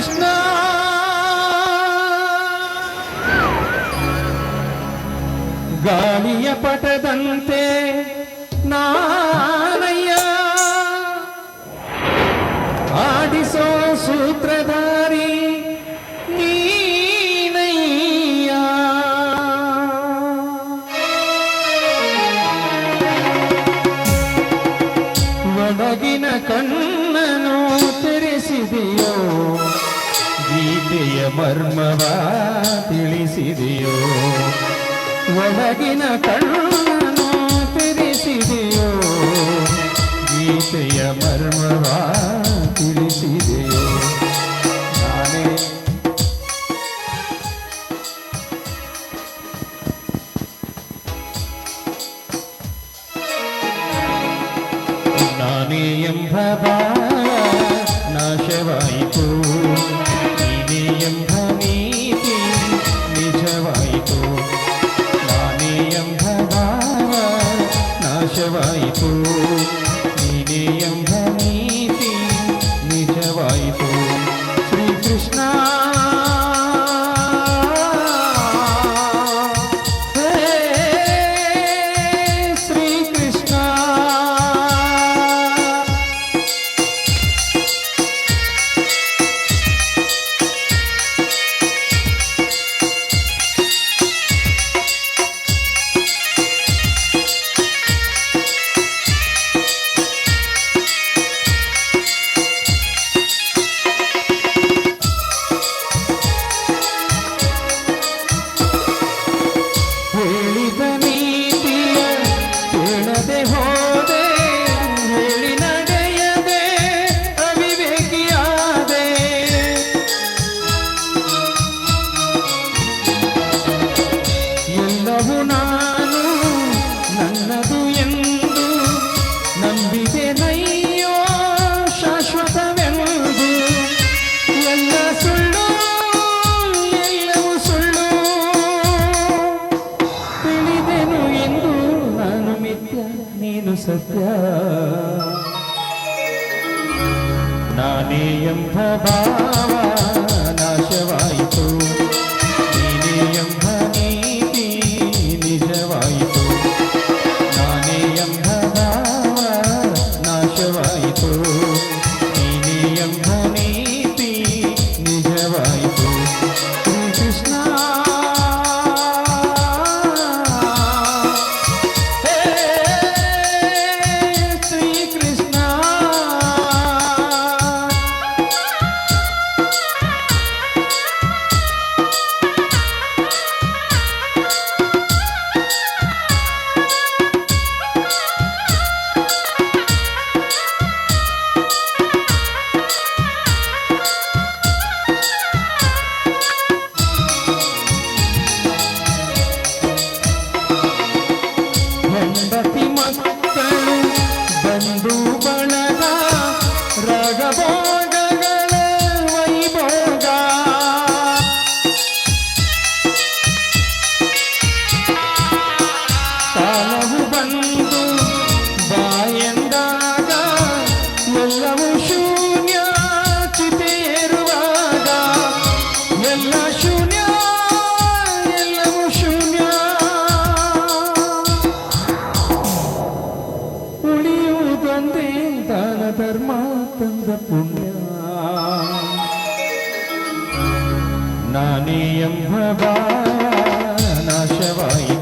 ಕೃಷ್ಣ ಗಾಳಿಯ ಪಟದಂತೆ ನಾನಯ್ಯ ಆಡಿಸೋ ಸೂತ್ರಧಾರಿ ನೀನಯ್ಯ ಒಳಗಿನ ಕಣ್ಣನು ತೆರೆಸಿದೆಯೋ ಗೀತೆಯ ಮರ್ಮವ ತಿಳಿಸಿದೆಯೋ ಒಳಗಿನ ಕಣ್ಣನು ತೆರೆಸಿದೆಯೋ ಗೀತೆಯ ಮರ್ಮವ ತಿಳಿಸಿದೆಯೋ ನಾನೇ ನಾನೇ ಎಂಬ ಬಾಳ ನಾಶವಾಯಿತು നിനയമ്പ ಎಲ್ಲವೂ ನಾನು. ನನ್ನದು ಎಂದು ನಂಬಿದೆ ನಯ್ಯೋ ಶಾಶ್ವತವೆಂದು. ಎಲ್ಲ ಸುಳ್ಳು, ಎಲ್ಲವೂ ಸುಳ್ಳು. ತಿಳಿದೆನು ಎಂದು ನಾನು ಮಿಥ್ಯ ನೀನು ಸತ್ಯ. ನಾನೇ ಎಂಬ ಭಾವ. ನಾಶವಾಯಿತು ಪಣನ ರಗಬೋಧ ಉಳಿಯುವುದೊಂದೇ ದಾನ ಧರ್ಮ ತಂದ ಪುಣ್ಯ ನಾನೇ ಎಂಬ ಭಾವ ನಾಶವಾಯಿತು